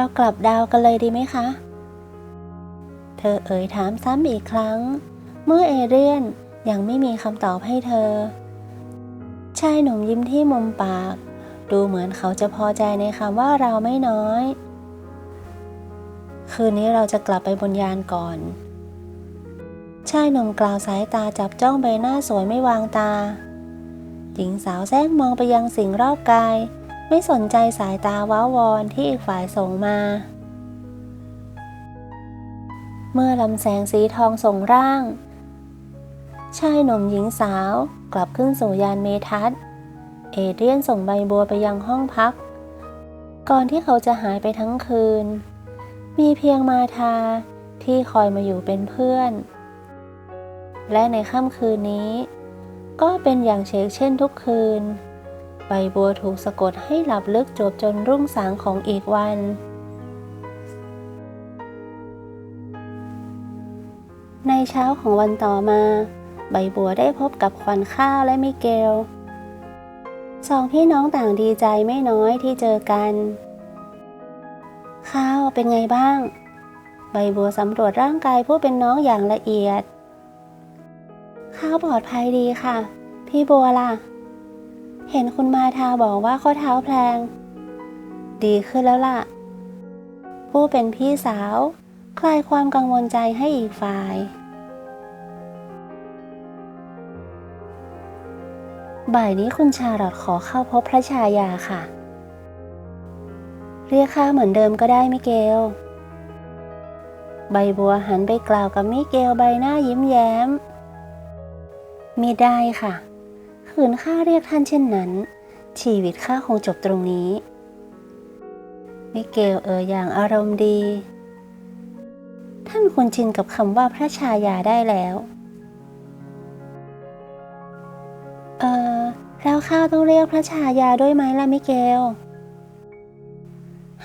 เรากลับดาวกันเลยดีไหมคะ เธอเอ่ยถามซ้ำอีกครั้ง เมื่อเอเรียนยังไม่มีคำตอบให้เธอ ชายหนุ่มยิ้มที่มุมปาก ดูเหมือนเขาจะพอใจในคำว่าเราไม่น้อย คืนนี้เราจะกลับไปบนยานก่อน ชายหนุ่มกล่าวสายตาจับจ้องใบหน้าสวยไม่วางตา หญิงสาวแซงมองไปยังสิ่งรอบกาย ไม่สนใจสายตาว้าวอนที่อีกฝ่ายส่งมา เมื่อลำแสงสีทองส่งร่าง ชายหนุ่มหญิงสาวกลับขึ้นสู่ยานเมทัศเอเดรียนส่งใบบัวไปยังห้องพัก ก่อนที่เขาจะหายไปทั้งคืน มีเพียงมาทาที่คอยมาอยู่เป็นเพื่อน และในค่ำคืนนี้ ก็เป็นอย่างเชกเช่นทุกคืน ใบบัวถูกสะกดให้หลับลึกจบจนรุ่งสางของอีกวัน ในเช้าของวันต่อมา ใบบัวได้พบกับควันข้าวและมิเกลสองพี่น้องต่างดีใจไม่น้อยที่เจอกัน ข้าวเป็นไงบ้าง ใบบัวสำรวจร่างกายผู้เป็นน้องอย่างละเอียด ข้าวปลอดภัยดีค่ะ พี่บัวล่ะ เห็นคุณมาทาบอกว่าข้อเท้าแพลง ดีขึ้นแล้วล่ะ ผู้เป็นพี่สาว คลายความกังวลใจให้อีกฝ่าย บ่ายนี้คุณชาลอตขอเข้าพบพระชายาค่ะ เรียกข้าเหมือนเดิมก็ได้มิเกล ใบบัวหันไปกล่าวกับมิเกลใบหน้ายิ้มแย้มมิได้ค่ะ ขืนข้าเรียกท่านเช่นนั้น ชีวิตข้าคงจบตรงนี้ มิเกลเอ่ยอย่างอารมณ์ดี ท่านควรชินกับคำว่าพระชายาได้แล้ว เออแล้วข้าต้องเรียกพระชายาด้วยไหมล่ะมิเกล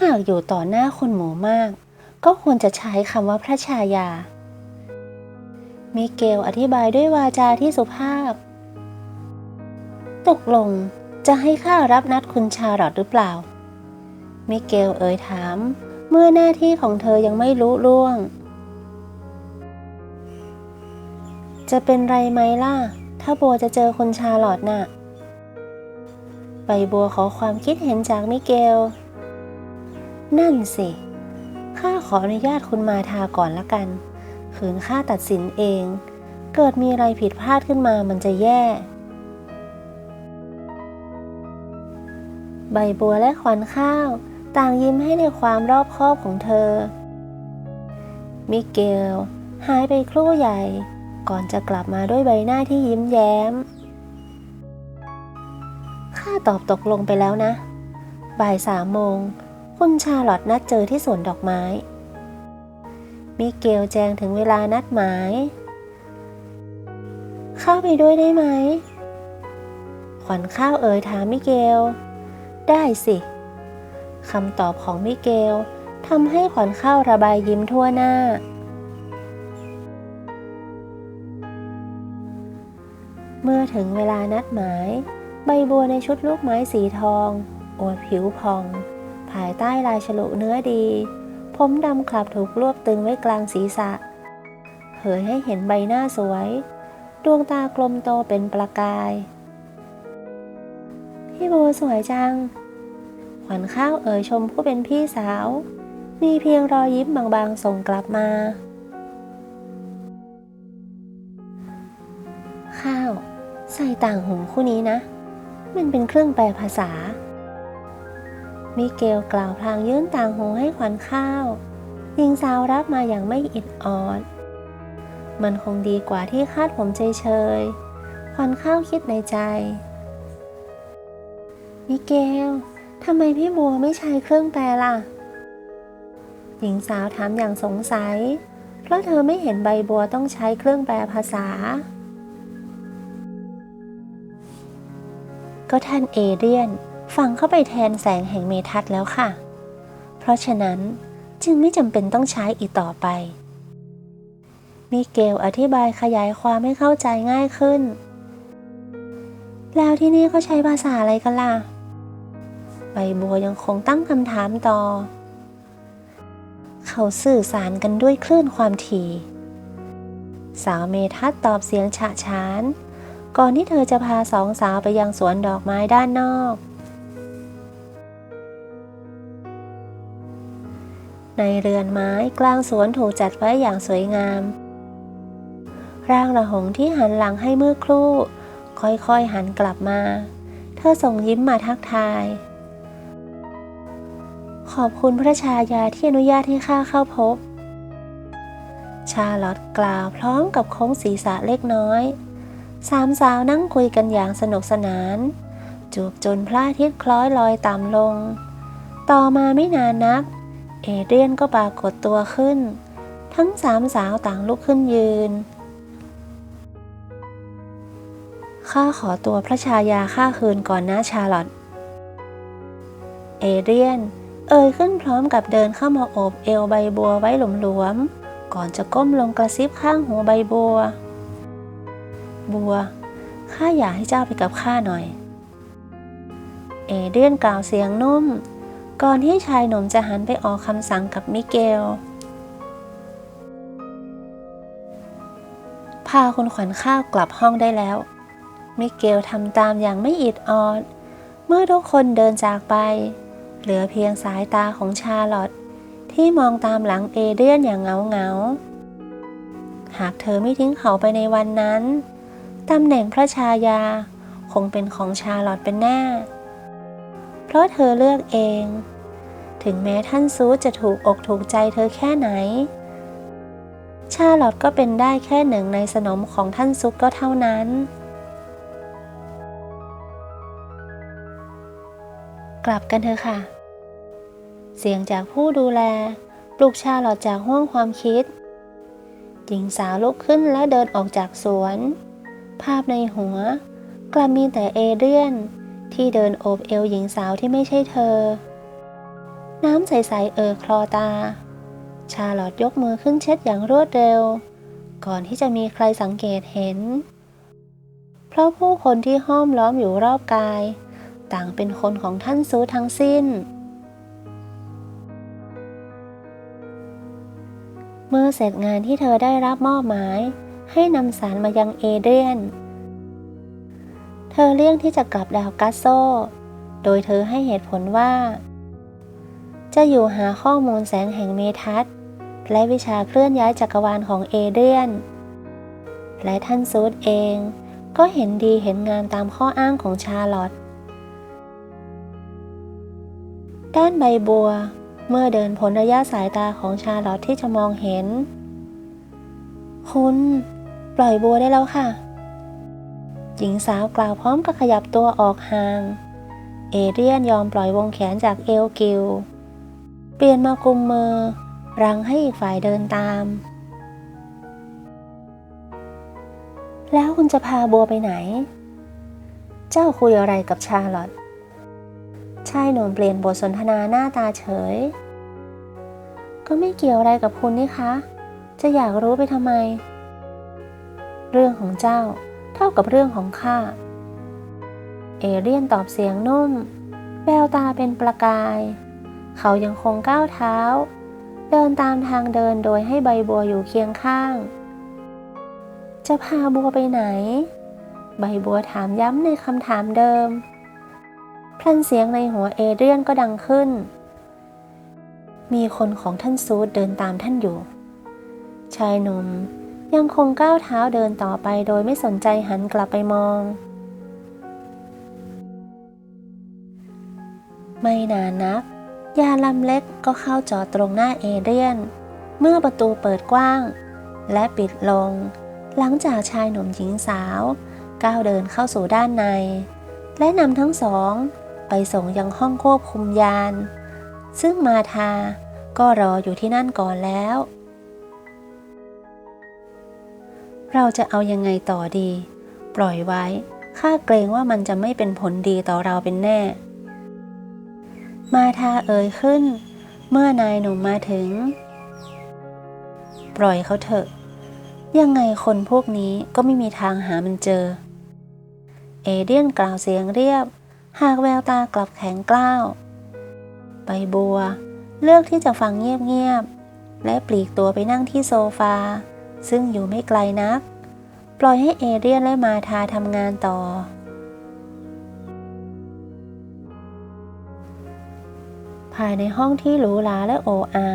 หากอยู่ต่อหน้าคนหมู่มาก ก็ควรจะใช้คำว่าพระชายา มิเกลอธิบายด้วยวาจาที่สุภาพ ตกลงจะให้ข้ารับนัดคุณชาลอตหรือเปล่า มิเกลเอ่ยถาม เมื่อหน้าที่ของเธอยังไม่รู้ล่วง จะเป็นไรไหมล่ะ ถ้าบัวจะเจอคุณชาลอตน่ะใบบัวขอความคิดเห็นจากมิเกล นั่นสิ ข้าขออนุญาตคุณมาทาก่อนละกัน ขืนข้าตัดสินเอง เกิดมีอะไรผิดพลาดขึ้นมามันจะแย่ ใบบัวและขวัญข้าว ต่างยิ้มให้ในความรอบคอบของเธอ มิเกล หายไปครู่ใหญ่ ก่อนจะกลับมาด้วยใบหน้าที่ยิ้มแย้ม ข้าตอบตกลงไปแล้วนะ บ่ายสามโมง คุณชาลอตนัดเจอที่สวนดอกไม้ มิเกลแจ้งถึงเวลานัดหมาย เข้าไปด้วยได้ไหมขวัญข้าวเอ๋ยถามมิเกล ได้สิคำตอบของมิเกลทำให้ขวัญข้าวระบายยิ้มทั่วหน้า เมื่อถึงเวลานัดหมาย ใบบัวในชุดลูกไม้สีทอง อวดผิวพอง ภายใต้ลายฉลุเนื้อดี ผมดำคลับถูกรวบตึงไว้กลางศีรษะ เผยให้เห็นใบหน้าสวย ดวงตากลมโตเป็นประกาย พี่บัวสวยจัง ขวัญข้าวเอ่ยชมผู้เป็นพี่สาว มีเพียงรอยยิ้มบางๆส่งกลับมา ข้าว ใส่ต่างหูคู่นี้นะ มันเป็นเครื่องแปลภาษา มิเกลกล่าวพลางยื่นต่างหูให้ขวัญข้าวหญิงสาวรับมาอย่างไม่อิดออด มันคงดีกว่าที่คาดผมเฉยๆขวัญข้าวคิดในใจ มิเกลทำไมพี่บัวไม่ใช้เครื่องแปลล่ะ หญิงสาวถามอย่างสงสัย เพราะเธอไม่เห็นใบบัวต้องใช้เครื่องแปลภาษา ก็ท่านเอเรียนฟังเข้าไปแทนแสงแห่งเมทัศแล้วค่ะ เพราะฉะนั้นจึงไม่จำเป็นต้องใช้อีกต่อไป มิเกลอธิบายขยายความให้เข้าใจง่ายขึ้น แล้วที่นี่เขาใช้ภาษาอะไรกันล่ะ ใบบัวยังคงตั้งคำถามต่อ เขาสื่อสารกันด้วยคลื่นความถี่ สาวเมทัศตอบเสียงฉะฉาน ก่อนที่เธอจะพาสองสาวไปยังสวนดอกไม้ด้านนอก ในเรือนไม้กลางสวนถูกจัดไว้อย่างสวยงาม ร่างระหงที่หันหลังให้เมื่อครู่ ค่อยๆหันกลับมา เธอส่งยิ้มมาทักทาย ขอบคุณพระชายาที่อนุญาตให้ข้าเข้าพบ ชาลอตกล่าวพร้อมกับโค้งศีรษะเล็กน้อย สามสาวนั่งคุยกันอย่างสนุกสนาน จูบจนพระอาทิตย์คล้อยลอยต่ำลง ต่อมาไม่นานนัก เอเดียนก็ปรากฏตัวขึ้น ทั้งสามสาวต่างลุกขึ้นยืนข้าขอตัวพระชายาข้าคืนก่อนนะชาลอตเอเดรียน เอ่ยขึ้นพร้อมกับเดินเข้ามาโอบเอวใบบัวไว้หลวมๆ ก่อนจะก้มลงกระซิบข้างหัวใบบัว บัว ข้าอยากให้เจ้าไปกับข้าหน่อย เอเดียนกล่าวเสียงนุ่ม ก่อนที่ชายหนุ่มจะหันไปออกคำสั่งกับมิเกล พาคุณขวัญข้าวกลับห้องได้แล้ว มิเกลทำตามอย่างไม่อิดออด เมื่อทุกคนเดินจากไป เหลือเพียงสายตาของชาลอตที่มองตามหลังเอเดียนอย่างเงาเงาๆหากเธอไม่ทิ้งเขาไปในวันนั้น ตำแหน่งพระชายาคงเป็นของชาลอตเป็นแน่ เพราะเธอเลือกเอง ถึงแม้ท่านซูจะถูกอกถูกใจเธอแค่ไหน ชาลอตก็เป็นได้แค่หนึ่งในสนมของท่านซุกก็เท่านั้น กลับกันเถอะค่ะ เสียงจากผู้ดูแล ปลุกชาลอตจากห้วงความคิด หญิงสาวลุกขึ้นและเดินออกจากสวน ภาพในหัว กลับมีแต่เอเดรียน ที่เดินโอบเอวหญิงสาวที่ไม่ใช่เธอ น้ำใสๆเอ่อคลอตา ชาลอตยกมือขึ้นเช็ดอย่างรวดเร็ว ก่อนที่จะมีใครสังเกตเห็น เพราะผู้คนที่ห้อมล้อมอยู่รอบกาย ต่างเป็นคนของท่านซูทั้งสิ้น เมื่อเสร็จงานที่เธอได้รับมอบหมาย ให้นำสารมายังเอเดรียน เธอเลี่ยงที่จะกลับดาวกัสโซ โดยเธอให้เหตุผลว่า จะอยู่หาข้อมูลแสงแห่งเมทัศและวิชาเคลื่อนย้ายจักรวาลของเอเดรียน และท่านซูดเองก็เห็นดีเห็นงามตามข้ออ้างของชาลอตด้านใบบัว เมื่อเดินพ้นระยะสายตาของชาลอตที่จะมองเห็น คุณปล่อยบัวได้แล้วค่ะ หญิงสาวกล่าวพร้อมกับขยับตัวออกห่าง เอเรียนยอมปล่อยวงแขนจากเอลกิลเปลี่ยนมากุมมือ รังให้อีกฝ่ายเดินตาม แล้วคุณจะพาบัวไปไหน เจ้าคุยอะไรกับชาลอตชายหนุ่มเปลี่ยนบทสนทนาหน้าตาเฉย ก็ไม่เกี่ยวอะไรกับคุณนี่คะ จะอยากรู้ไปทำไม เรื่องของเจ้าเท่ากับเรื่องของข้า เอเรียนตอบเสียงนุ่ม แววตาเป็นประกาย เขายังคงก้าวเท้า เดินตามทางเดินโดยให้ใบบัวอยู่เคียงข้าง จะพาบัวไปไหน ใบบัวถามย้ำในคำถามเดิม พลันเสียงในหัวเอเรียนก็ดังขึ้น มีคนของท่านซูดเดินตามท่านอยู่ ชายหนุ่มยังคงก้าวเท้าเดินต่อไปโดยไม่สนใจหันกลับไปมอง ไม่นานนัก ยาลำเล็กก็เข้าจอดตรงหน้าเอเรียน เมื่อประตูเปิดกว้าง และปิดลง หลังจากชายหนุ่มหญิงสาวก้าวเดินเข้าสู่ด้านใน และนำทั้งสอง ไปส่งยังห้องควบคุมยาน ซึ่งมาทาก็รออยู่ที่นั่นก่อนแล้ว เราจะเอายังไงต่อดี ปล่อยไว้ ข้าเกรงว่ามันจะไม่เป็นผลดีต่อเราเป็นแน่ มาทาเอ่ยขึ้น เมื่อนายหนุ่มมาถึง ปล่อยเขาเถอะ ยังไงคนพวกนี้ก็ไม่มีทางหามันเจอ เอเดียนกล่าวเสียงเรียบ หากแววตากลับแข็งกล้าว ใบบัว เลือกที่จะฟังเงียบๆ และปลีกตัวไปนั่งที่โซฟา ซึ่งอยู่ไม่ไกลนัก ปล่อยให้เอเรียนและมาธาทำงานต่อ ภายในห้องที่หรูหราและโออา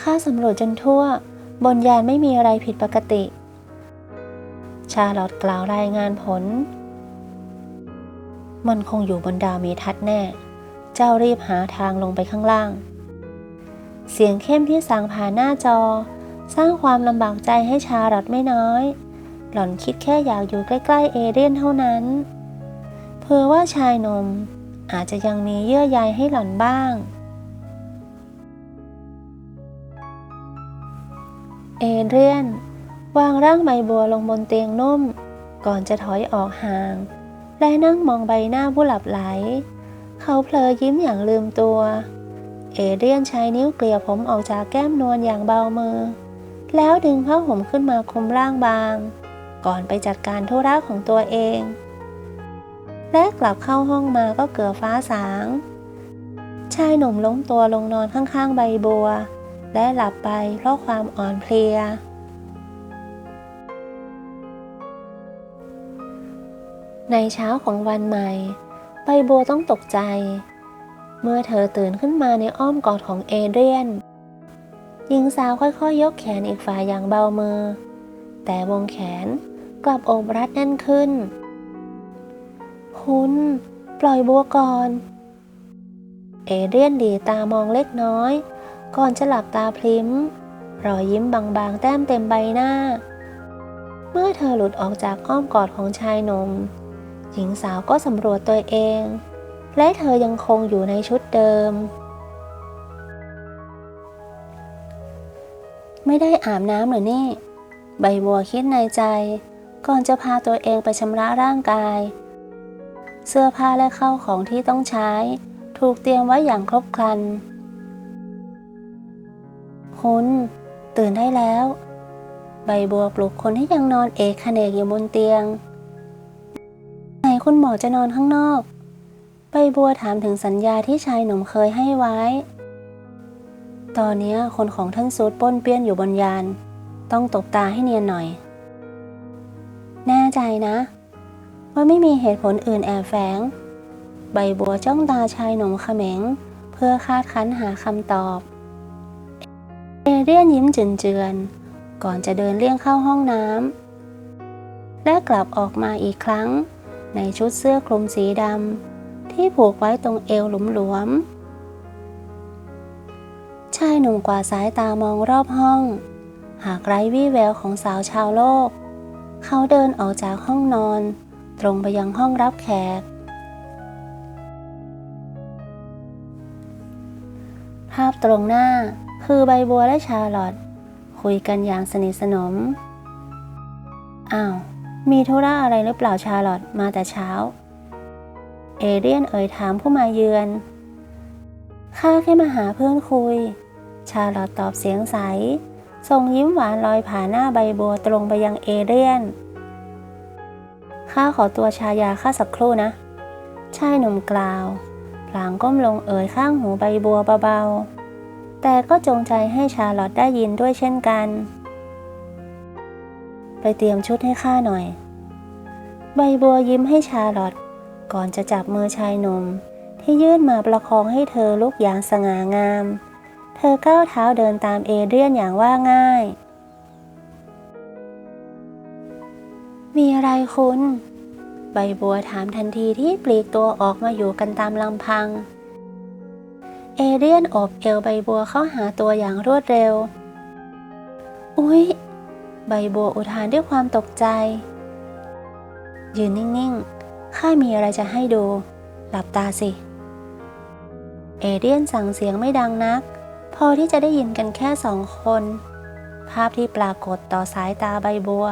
ข้าสำรวจจนทั่ว บนยานไม่มีอะไรผิดปกติ ชาลอตกล่าวรายงานผล มันคงอยู่บนดาวเมทัศแน่ เจ้ารีบหาทางลงไปข้างล่าง เสียงเข้มที่สั่งผ่านหน้าจอ สร้างความลำบากใจให้ชาลอตไม่น้อย หล่อนคิดแค่อยากอยู่ใกล้ ๆ เอเดนเท่านั้น เพื่อว่าชายนมอาจจะยังมีเยื่อใยให้หล่อนบ้าง เอเดรียน วางร่างใบบัวลงบนเตียงนุ่ม ก่อนจะถอยออกห่าง และนั่งมองใบหน้าผู้หลับไหล เขาเพลอยิ้มอย่างลืมตัว เอเดียนใช้นิ้วเกลี่ยผมออกจากแก้มนวลอย่างเบามือ แล้วดึงผ้าห่มขึ้นมาคลุมร่างบาง ก่อนไปจัดการธุระของตัวเอง และกลับเข้าห้องมาก็เกือบฟ้าสาง ชายหนุ่มล้มตัวลงนอนข้างๆใบบัว และหลับไปเพราะความอ่อนเพลียในเช้าของวันใหม่ ใบบัวต้องตกใจ เมื่อเธอตื่นขึ้นมาในอ้อมกอดของเอเดรียน หญิงสาวค่อยๆ ยกแขนอีกฝ่ายอย่างเบามือ แต่วงแขนกลับโอบรัดแน่นขึ้น คุณ ปล่อยบัวก่อน เอเดรียนดีตามองเล็กน้อย ก่อนจะหลับตาพลิ้ม รอยยิ้มบางๆ แต้มเต็มใบหน้า เมื่อเธอหลุดออกจากอ้อมกอดของชายหนุ่ม หญิงสาวก็สำรวจตัวเอง และเธอยังคงอยู่ในชุดเดิม ไม่ได้อาบน้ำหรือนี่ ใบบัวคิดในใจ ก่อนจะพาตัวเองไปชำระร่างกาย เสื้อผ้าและเข้าของที่ต้องใช้ ถูกเตรียมไว้อย่างครบครัน คุณ ตื่นได้แล้ว ใบบัวปลุกคนที่ยังนอนเอกขเนกอยู่บนเตียง คุณหมอจะนอนข้างนอก ใบบัวถามถึงสัญญาที่ชายหนุ่มเคยให้ไว้ ตอนนี้คนของท่านซูดป้นเปี้ยนอยู่บนยาน ต้องตบตาให้เนียนหน่อย แน่ใจนะ ว่าไม่มีเหตุผลอื่นแอบแฝง ใบบัวจ้องตาชายหนุ่มเขม็ง เพื่อคาดคั้นหาคำตอบ เอเรียนยิ้มเจือนๆก่อนจะเดินเลี่ยงเข้าห้องน้ำและกลับออกมาอีกครั้ง ในชุดเสื้อคลุมสีดำที่ผูกไว้ตรงเอวหลวมๆ ชายหนุ่มกว่าสายตามองรอบห้อง หากไร้วี่แววของสาวชาวโลก เขาเดินออกจากห้องนอน ตรงไปยังห้องรับแขก ภาพตรงหน้าคือใบบัวและชาลอตคุยกันอย่างสนิทสนม อ้าว มีธุระอะไรหรือเปล่าชาลอตมาแต่เช้า เอเรียนเอ่ยถามผู้มาเยือน ข้าแค่มาหาเพื่อนคุย ชาลอตตอบเสียงใส ส่งยิ้มหวานลอยผ่านหน้าใบบัวตรงไปยังเอเรียน ข้าขอตัวชายาข้าสักครู่นะ ชายหนุ่มกล่าวพลางก้มลงเอ่ยข้างหูใบบัวเบาๆ แต่ก็จงใจให้ชาลอตได้ยินด้วยเช่นกัน ไปเตรียมชุดให้ข้าหน่อย ใบบัวยิ้มให้ชาลอตก่อนจะจับมือชายหนุ่ม ที่ยื่นมาประคองให้เธอลุกอย่างสง่างาม เธอก้าวเท้าเดินตามเอเดรียนอย่างว่าง่าย มีอะไรคุณ ใบบัวถามทันทีที่ปลีกตัวออกมาอยู่กันตามลำพัง เอเรียนอบเอวใบบัวเข้าหาตัวอย่างรวดเร็ว อุ๊ย ใบบัวอุทานด้วยความตกใจ ยืนนิ่งๆ ข้ามีอะไรจะให้ดู หลับตาสิ เอเรียนสั่งเสียงไม่ดังนัก พอที่จะได้ยินกันแค่สองคน ภาพที่ปรากฏต่อสายตาใบบัว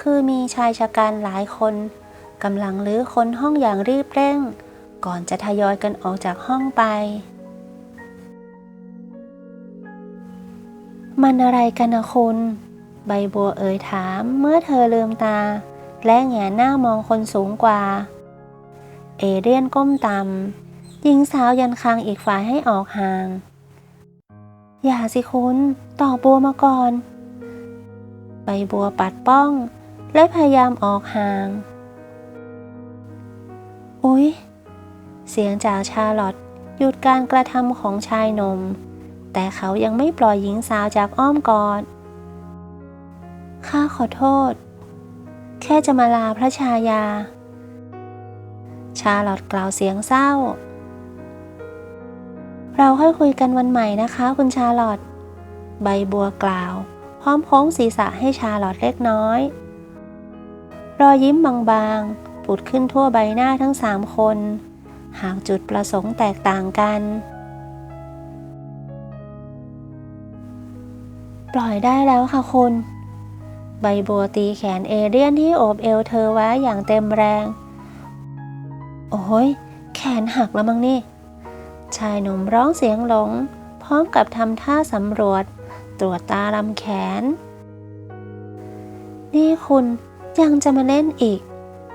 คือมีชายชะกันหลายคนกำลังลื้อค้นห้องอย่างรีบเร่ง ก่อนจะทยอยกันออกจากห้องไป มันอะไรกันนะคุณ ใบบัวเอ่ยถามเมื่อเธอลืมตา และแงนหน้ามองคนสูงกว่า เอเรียนก้มต่ำหญิงสาวยันคางอีกฝ่ายให้ออกห่าง อย่าสิคุณต่อบัวมาก่อน ใบบัวปัดป้อง และพยายามออกห่าง อุ๊ย เสียงจากชาลอตหยุดการกระทำของชายหนุ่มแต่เขายังไม่ปล่อยหญิงสาวจากอ้อมกอด ข้าขอโทษ แค่จะมาลาพระชายา ชาลอตกล่าวเสียงเศร้า เราค่อยคุยกันวันใหม่นะคะคุณชาลอต ใบบัวกล่าว พร้อมโค้งศีรษะให้ชาลอตเล็กน้อย รอยยิ้มบางๆ ปุดขึ้นทั่วใบหน้าทั้งสามคน หากจุดประสงค์แตกต่างกันปล่อยได้แล้วค่ะคุณ ใบบัวตีแขนเอเรียนที่โอบเอวเธอไว้อย่างเต็มแรง โอ้ยแขนหักแล้วมั้งนี่ ชายหนุ่มร้องเสียงหลง พร้อมกับทำท่าสำรวจ ตรวจตาลำแขน นี่คุณยังจะมาเล่นอีก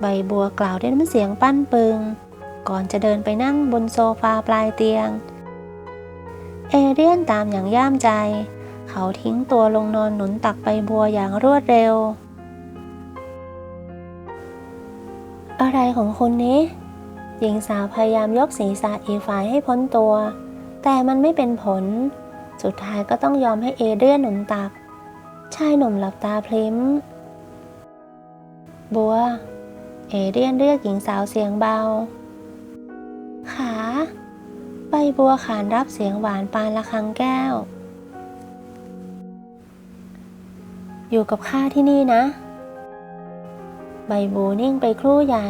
ใบบัวกล่าวด้วยน้ำเสียงปั้นปึง ก่อนจะเดินไปนั่งบนโซฟาปลายเตียง เอเรียนตามอย่างย่ามใจ เขาทิ้งตัวลงนอนหนุนตักใบบัวอย่างรวดเร็ว อะไรของคุณนี้ หญิงสาวพยายามยกศีรษะอีฝ่ายให้พ้นตัว แต่มันไม่เป็นผล สุดท้ายก็ต้องยอมให้เอเรียนหนุนตัก ชายหนุ่มหลับตาพลิ้ม บัว เอเรียนเรียกหญิงสาวเสียงเบา ขา ใบบัวขานรับเสียงหวานปานละคังแก้ว อยู่กับข้าที่นี่นะ ใบบูนิ่งไปครู่ใหญ่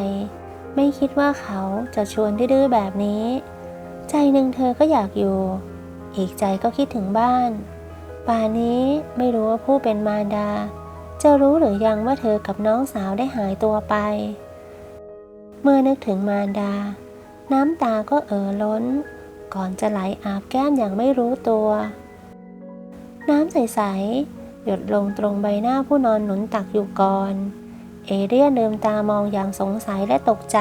ไม่คิดว่าเขาจะชวนดื้อแบบนี้ ใจหนึ่งเธอก็อยากอยู่ อีกใจก็คิดถึงบ้าน ป่านนี้ไม่รู้ว่าผู้เป็นมารดา จะรู้หรือยังว่าเธอกับน้องสาวได้หายตัวไป เมื่อนึกถึงมารดา น้ำตาก็เอ่อล้น ก่อนจะไหลอาบแก้มอย่างไม่รู้ตัว น้ำใสๆ หยดลงตรงใบหน้าผู้นอนหนุนตักอยู่ก่อน เอเรียนลืมตามองอย่างสงสัยและตกใจ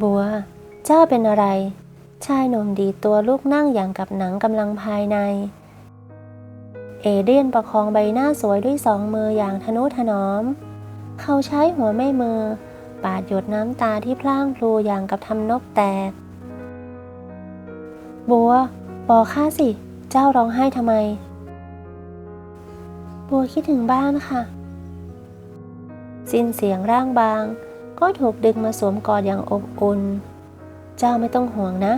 บัว เจ้าเป็นอะไร ชายหนุ่มดีตัวลูกนั่งอย่างกับหนังกำลังภายใน เอเดียนประคองใบหน้าสวยด้วยสองมืออย่างทนุถนอม เขาใช้หัวแม่มือ ปาดหยดน้ำตาที่พล่างพลูอย่างกับทำนกแตก บัวบอกข้าสิ เจ้าร้องไห้ทำไม บัวคิดถึงบ้านค่ะ สิ้นเสียงร่างบาง ก็ถูกดึงมาสวมกอดอย่างอบอุ่น เจ้าไม่ต้องห่วงนะ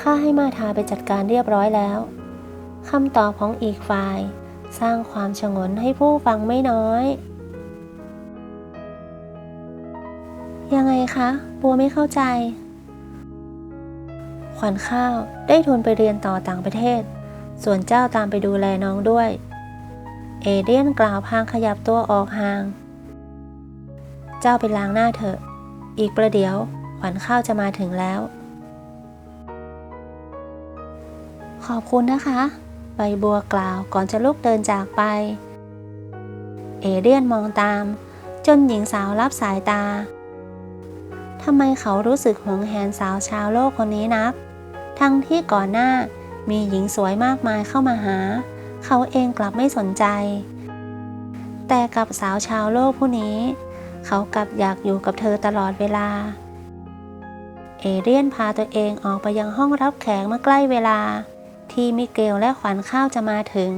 ข้าให้มาทาไปจัดการเรียบร้อยแล้ว คำตอบของอีกฝ่าย สร้างความชงนให้ผู้ฟังไม่น้อย ยังไงคะ บัวไม่เข้าใจขวัญข้าวได้ทุนไปเรียนต่อต่างประเทศ ส่วนเจ้าตามไปดูแลน้องด้วย เอเดียนกล่าวพางขยับตัวออกห่าง เจ้าไปล้างหน้าเถอะ อีกประเดี๋ยวขวัญข้าวจะมาถึงแล้ว ขอบคุณนะคะ ใบบัวกล่าวก่อนจะลุกเดินจากไป เอเดียนมองตาม จนหญิงสาวรับสายตาทำไมเขารู้สึกหวงแหนสาวชาวโลกคนนี้นัก ทั้งที่ก่อนหน้า มีหญิงสวยมากมายเข้ามาหา เขาเองกลับไม่สนใจ แต่กับสาวชาวโลกผู้นี้ เขากลับอยากอยู่กับเธอตลอดเวลา เอเรียนพาตัวเองออกไปยังห้องรับแขกเมื่อใกล้เวลา ที่มิเกลและขวัญข้าวจะมาถึง